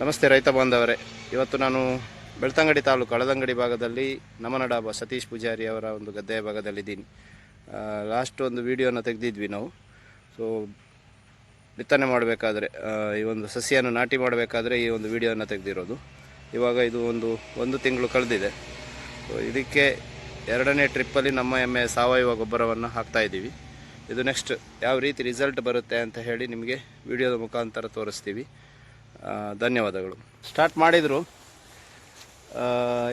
ನಮಸ್ತೆ ರೈತ ಬಾಂಧವರೇ. ಇವತ್ತು ನಾನು ಬೆಳ್ತಂಗಡಿ ತಾಲೂಕು ಹಳದಂಗಡಿ ಭಾಗದಲ್ಲಿ ನಮನಡಾಬ ಸತೀಶ್ ಪೂಜಾರಿ ಅವರ ಒಂದು ಗದ್ದೆಯ ಭಾಗದಲ್ಲಿದ್ದೀನಿ. ಲಾಸ್ಟ್ ಒಂದು ವಿಡಿಯೋನ ತೆಗೆದಿದ್ವಿ ನಾವು. ಸೊ ಬಿತ್ತನೆ ಮಾಡಬೇಕಾದ್ರೆ ಈ ಒಂದು ಸಸಿಯನ್ನು ನಾಟಿ ಮಾಡಬೇಕಾದ್ರೆ ಈ ಒಂದು ವಿಡಿಯೋನ ತೆಗೆದಿರೋದು. ಇವಾಗ ಇದು ಒಂದು ಒಂದು ತಿಂಗಳು ಕಳೆದಿದೆ. ಸೊ ಇದಕ್ಕೆ ಎರಡನೇ ಟ್ರಿಪ್ಪಲ್ಲಿ ನಮ್ಮ ಎಮ್ಮೆ ಸಾವಯವ ಗೊಬ್ಬರವನ್ನು ಹಾಕ್ತಾ ಇದ್ದೀವಿ. ಇದು ನೆಕ್ಸ್ಟ್ ಯಾವ ರೀತಿ ರಿಸಲ್ಟ್ ಬರುತ್ತೆ ಅಂತ ಹೇಳಿ ನಿಮಗೆ ವಿಡಿಯೋದ ಮುಖಾಂತರ ತೋರಿಸ್ತೀವಿ. ಧನ್ಯವಾದಗಳು. ಸ್ಟಾರ್ಟ್ ಮಾಡಿದರು.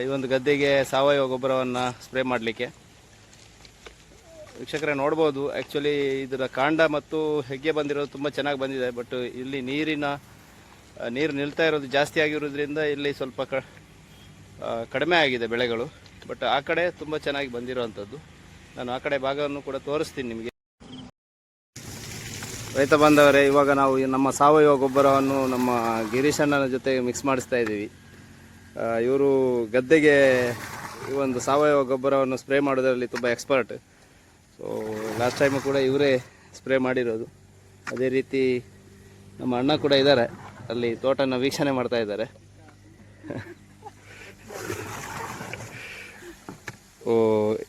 ಈ ಒಂದು ಗದ್ದೆಗೆ ಸಾವಯವ ಗೊಬ್ಬರವನ್ನು ಸ್ಪ್ರೇ ಮಾಡಲಿಕ್ಕೆ. ವೀಕ್ಷಕರೇ, ನೋಡ್ಬೋದು ಆ್ಯಕ್ಚುಲಿ ಇದರ ಕಾಂಡ ಮತ್ತು ಹೆಗ್ಗೆ ಬಂದಿರೋದು ತುಂಬ ಚೆನ್ನಾಗಿ ಬಂದಿದೆ ಬಟ್ ಇಲ್ಲಿ ನೀರಿನ ನೀರು ನಿಲ್ತಾ ಇರೋದು ಜಾಸ್ತಿ ಆಗಿರೋದ್ರಿಂದ ಇಲ್ಲಿ ಸ್ವಲ್ಪ ಕಡಿಮೆ ಆಗಿದೆ ಬೆಳೆಗಳು ಬಟ್ ಆ ಕಡೆ ತುಂಬ ಚೆನ್ನಾಗಿ ಬಂದಿರೋವಂಥದ್ದು ನಾನು ಆ ಕಡೆ ಭಾಗವನ್ನು ಕೂಡ ತೋರಿಸ್ತೀನಿ ನಿಮಗೆ. ರೈತ ಬಾಂಧವರೇ, ಇವಾಗ ನಾವು ನಮ್ಮ ಸಾವಯವ ಗೊಬ್ಬರವನ್ನು ನಮ್ಮ ಗಿರೀಶಣ್ಣನ ಜೊತೆ ಮಿಕ್ಸ್ ಮಾಡಿಸ್ತಾ ಇದ್ದೀವಿ. ಇವರು ಗದ್ದೆಗೆ ಈ ಒಂದು ಸಾವಯವ ಗೊಬ್ಬರವನ್ನು ಸ್ಪ್ರೇ ಮಾಡೋದರಲ್ಲಿ ತುಂಬ ಎಕ್ಸ್ಪರ್ಟ್ ಸೊ ಲಾಸ್ಟ್ ಟೈಮು ಕೂಡ ಇವರೇ ಸ್ಪ್ರೇ ಮಾಡಿರೋದು. ಅದೇ ರೀತಿ ನಮ್ಮ ಅಣ್ಣ ಕೂಡ ಇದ್ದಾರೆ. ಅಲ್ಲಿ ತೋಟನ ವೀಕ್ಷಣೆ ಮಾಡ್ತಾ ಇದ್ದಾರೆ.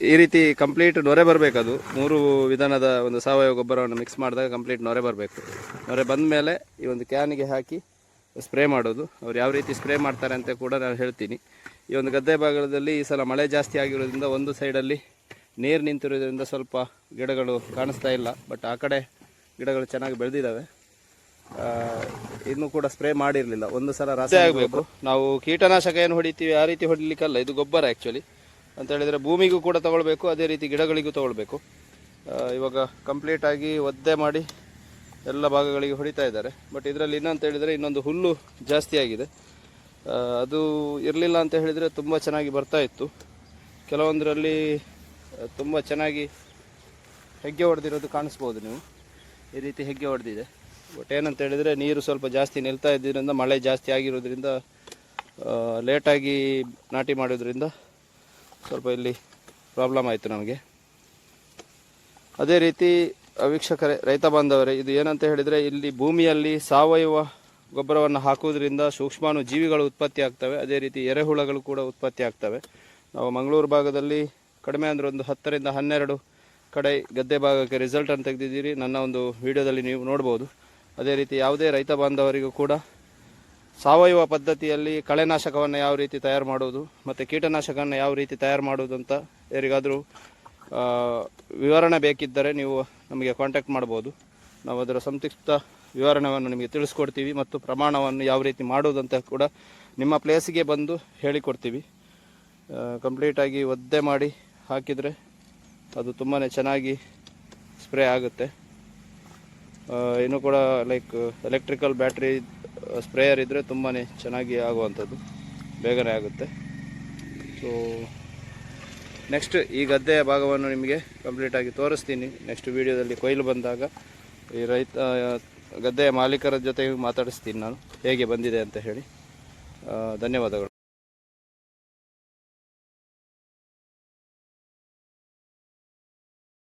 ಈ ರೀತಿ ಕಂಪ್ಲೀಟ್ ನೊರೆ ಬರಬೇಕದು. ಮೂರು ವಿಧಾನದ ಒಂದು ಸಾವಯವ ಗೊಬ್ಬರವನ್ನು ಮಿಕ್ಸ್ ಮಾಡಿದಾಗ ಕಂಪ್ಲೀಟ್ ನೊರೆ ಬರಬೇಕು. ನೊರೆ ಬಂದ ಮೇಲೆ ಈ ಒಂದು ಕ್ಯಾನಿಗೆ ಹಾಕಿ ಸ್ಪ್ರೇ ಮಾಡೋದು. ಅವ್ರು ಯಾವ ರೀತಿ ಸ್ಪ್ರೇ ಮಾಡ್ತಾರೆ ಅಂತ ಕೂಡ ನಾನು ಹೇಳ್ತೀನಿ. ಈ ಒಂದು ಗದ್ದೆ ಭಾಗದಲ್ಲಿ ಈ ಸಲ ಮಳೆ ಜಾಸ್ತಿ ಆಗಿರೋದ್ರಿಂದ ಒಂದು ಸೈಡಲ್ಲಿ ನೀರು ನಿಂತಿರೋದ್ರಿಂದ ಸ್ವಲ್ಪ ಗಿಡಗಳು ಕಾಣಿಸ್ತಾ ಇಲ್ಲ. ಬಟ್ ಆ ಕಡೆ ಗಿಡಗಳು ಚೆನ್ನಾಗಿ ಬೆಳೆದಿದ್ದಾವೆ ಇನ್ನೂ ಕೂಡ ಸ್ಪ್ರೇ ಮಾಡಿರಲಿಲ್ಲ. ಒಂದು ಸಲ ರಾಸಾಯನಿಕ ಆಗಬೇಕು. ನಾವು ಕೀಟನಾಶಕ ಏನು ಹೊಡಿತೀವಿ. ಆ ರೀತಿ ಹೊಡಿಲಿಕ್ಕಲ್ಲ. ಇದು ಗೊಬ್ಬರ ಆ್ಯಕ್ಚುಲಿ ಅಂತ ಹೇಳಿದರೆ ಭೂಮಿಗೂ ಕೂಡ ತಗೊಳ್ಬೇಕು, ಅದೇ ರೀತಿ ಗಿಡಗಳಿಗೂ ತಗೊಳ್ಬೇಕು. ಇವಾಗ ಕಂಪ್ಲೀಟಾಗಿ ಒದ್ದೆ ಮಾಡಿ ಎಲ್ಲ ಭಾಗಗಳಿಗೆ ಹೊಡಿತಾ ಇದ್ದಾರೆ. ಬಟ್ ಇದರಲ್ಲಿ ಇನ್ನಂತ ಹೇಳಿದರೆ ಇನ್ನೊಂದು ಹುಲ್ಲು ಜಾಸ್ತಿ ಆಗಿದೆ. ಅದು ಇರಲಿಲ್ಲ ಅಂತ ಹೇಳಿದರೆ ತುಂಬ ಚೆನ್ನಾಗಿ ಬರ್ತಾ ಇತ್ತು. ಕೆಲವೊಂದರಲ್ಲಿ ತುಂಬ ಚೆನ್ನಾಗಿ ಹೆಗ್ಗೆ ಹೊಡೆದಿರೋದು ಕಾಣಿಸ್ಬೋದು ನೀವು. ಈ ರೀತಿ ಹೆಗ್ಗೆ ಹೊಡೆದಿದೆ. ಬಟ್ ಏನಂತ ಹೇಳಿದರೆ ನೀರು ಸ್ವಲ್ಪ ಜಾಸ್ತಿ ನಿಲ್ತಾ ಇದ್ದಿದ್ದರಿಂದ ಮಳೆ ಜಾಸ್ತಿ ಆಗಿರೋದ್ರಿಂದ ಲೇಟಾಗಿ ನಾಟಿ ಮಾಡೋದ್ರಿಂದ ಸ್ವಲ್ಪ ಇಲ್ಲಿ ಪ್ರಾಬ್ಲಮ್ ಆಯಿತು ನಮಗೆ. ಅದೇ ರೀತಿ, ವೀಕ್ಷಕರೇ, ರೈತ ಬಾಂಧವರೇ, ಇದು ಏನಂತ ಹೇಳಿದರೆ ಇಲ್ಲಿ ಭೂಮಿಯಲ್ಲಿ ಸಾವಯವ ಗೊಬ್ಬರವನ್ನು ಹಾಕುವುದರಿಂದ ಸೂಕ್ಷ್ಮಾಣು ಜೀವಿಗಳು ಉತ್ಪತ್ತಿ ಆಗ್ತವೆ. ಅದೇ ರೀತಿ ಎರೆಹುಳಗಳು ಕೂಡ ಉತ್ಪತ್ತಿ ಆಗ್ತವೆ. ನಾವು ಮಂಗಳೂರು ಭಾಗದಲ್ಲಿ ಕಡಿಮೆ ಅಂದರೆ ಒಂದು ಹತ್ತರಿಂದ ಹನ್ನೆರಡು ಕಡೆ ಗದ್ದೆ ಭಾಗಕ್ಕೆ ರಿಸಲ್ಟನ್ನು ತೆಗೆದಿದ್ದೀರಿ. ನನ್ನ ಒಂದು ವಿಡಿಯೋದಲ್ಲಿ ನೀವು ನೋಡ್ಬೋದು. ಅದೇ ರೀತಿ ಯಾವುದೇ ರೈತ ಬಾಂಧವರಿಗೂ ಕೂಡ ಸಾವಯವ ಪದ್ಧತಿಯಲ್ಲಿ ಕಳೆನಾಶಕವನ್ನು ಯಾವ ರೀತಿ ತಯಾರು ಮಾಡುವುದು ಮತ್ತು ಕೀಟನಾಶಕವನ್ನು ಯಾವ ರೀತಿ ತಯಾರು ಮಾಡುವುದು ಅಂತ ಯಾರಿಗಾದರೂ ವಿವರಣೆ ಬೇಕಿದ್ದರೆ ನೀವು ನಮಗೆ ಕಾಂಟ್ಯಾಕ್ಟ್ ಮಾಡ್ಬೋದು. ನಾವು ಅದರ ಸಂಕ್ಷಿಪ್ತ ವಿವರಣೆಯನ್ನು ನಿಮಗೆ ತಿಳಿಸ್ಕೊಡ್ತೀವಿ ಮತ್ತು ಪ್ರಮಾಣವನ್ನು ಯಾವ ರೀತಿ ಮಾಡುವುದಂತ ಕೂಡ ನಿಮ್ಮ ಪ್ಲೇಸಿಗೆ ಬಂದು ಹೇಳಿಕೊಡ್ತೀವಿ. ಕಂಪ್ಲೀಟಾಗಿ ಒದ್ದೆ ಮಾಡಿ ಹಾಕಿದರೆ ಅದು ತುಂಬಾ ಚೆನ್ನಾಗಿ ಸ್ಪ್ರೇ ಆಗುತ್ತೆ. ಇನ್ನು ಕೂಡ ಲೈಕ್ ಎಲೆಕ್ಟ್ರಿಕಲ್ ಬ್ಯಾಟ್ರಿ ಸ್ಪ್ರೇಯರ್ ಇದ್ದರೆ ತುಂಬಾ ಚೆನ್ನಾಗಿ ಆಗುವಂಥದ್ದು. ಬೇಗನೆ ಆಗುತ್ತೆ. ಸೊ ನೆಕ್ಸ್ಟ್ ಈ ಗದ್ದೆಯ ಭಾಗವನ್ನು ನಿಮಗೆ ಕಂಪ್ಲೀಟಾಗಿ ತೋರಿಸ್ತೀನಿ. ನೆಕ್ಸ್ಟ್ ವೀಡಿಯೋದಲ್ಲಿ ಕೊಯ್ಲು ಬಂದಾಗ ಈ ರೈತ, ಗದ್ದೆಯ ಮಾಲೀಕರ ಜೊತೆ ಮಾತಾಡಿಸ್ತೀನಿ ನಾನು. ಹೇಗೆ ಬಂದಿದೆ ಅಂತ ಹೇಳಿ. ಧನ್ಯವಾದಗಳು.